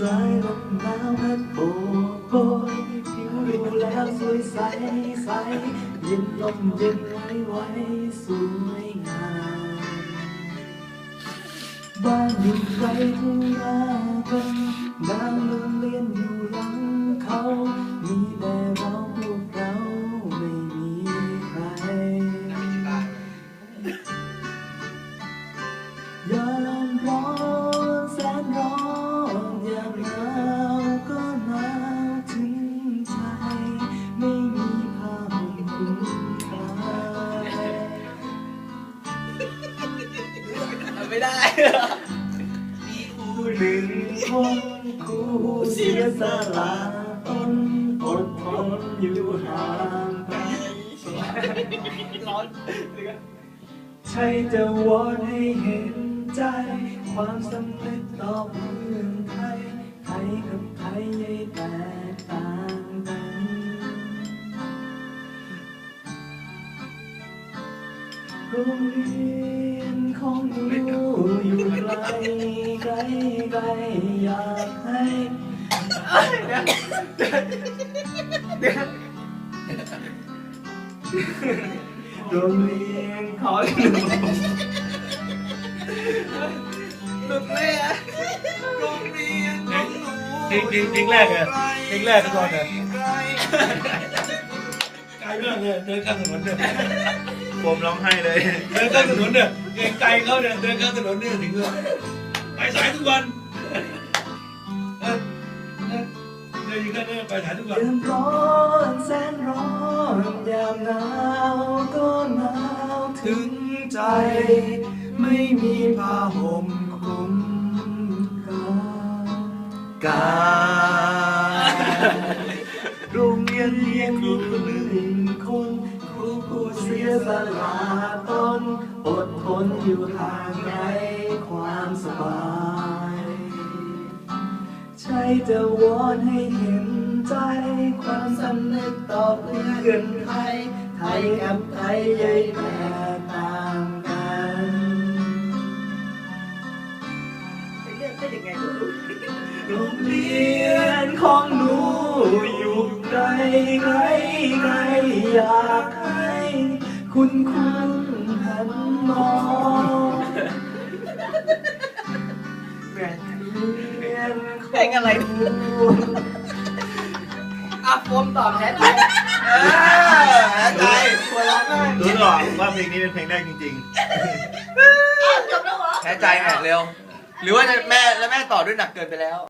สายลมหนาวพัดโบกโบยผิวดูแล้วส ไม่ได้มีคู่หนึ่งคนคู่เสียสละตนอดทนอยู่ห่างไกลร้อนใช่จะวอนให้เห็นใจ ความสำเร็จต่อเมือ โรงเรียนของหนูอยู่ไกลไกลไกลอยากให้โรงเรียนของหนูหลุดเลยอะโรงเรียนของหนูเพลงเพลงเพลงแรกอะเพลงแรกทุกคนอะไกลมากเลยเดินข้ามถนนเนี่ย ผมร้องไห้เลย เดินข้ามถนนเนี่ยไกลๆเขาเนี่ยเดินข้ามถนนเนี่ยถึงเลยไปสายทุกวันเออเออเดินอยู่กันเนี่ยไปสายทุกวันยามร้อนแสนร้อนยามหนาวก็หนาวถึงใจ ไม่มีผ้าห่มคลุมกายโสียสละตนอดทนอยู่ห่างไกลความสบาย ใช่จะวอนให้เห็นใจ ความสำเร็จต่อเพื่อนไทย ไทยกับไทยใหญ่แตกต่างกันเลือกได้ยังไงลูกโรงเรียนของหนูอยู่ไกลไกลไกลอยากให้ คุณคุณหันมองแม่เรียนของเพลงอะไรหนูอะโฟมตอบแทนใจเออแทนใจหัวเร้อนมากรู้หรอว่าเพลงนี้เป็นเพลงแรกจริงจบแล้วเหรอแทนใจแหกเร็ว หรือว่าจะแม่แล้วแม่ต่อด้วยหนักเกินไปแล้ว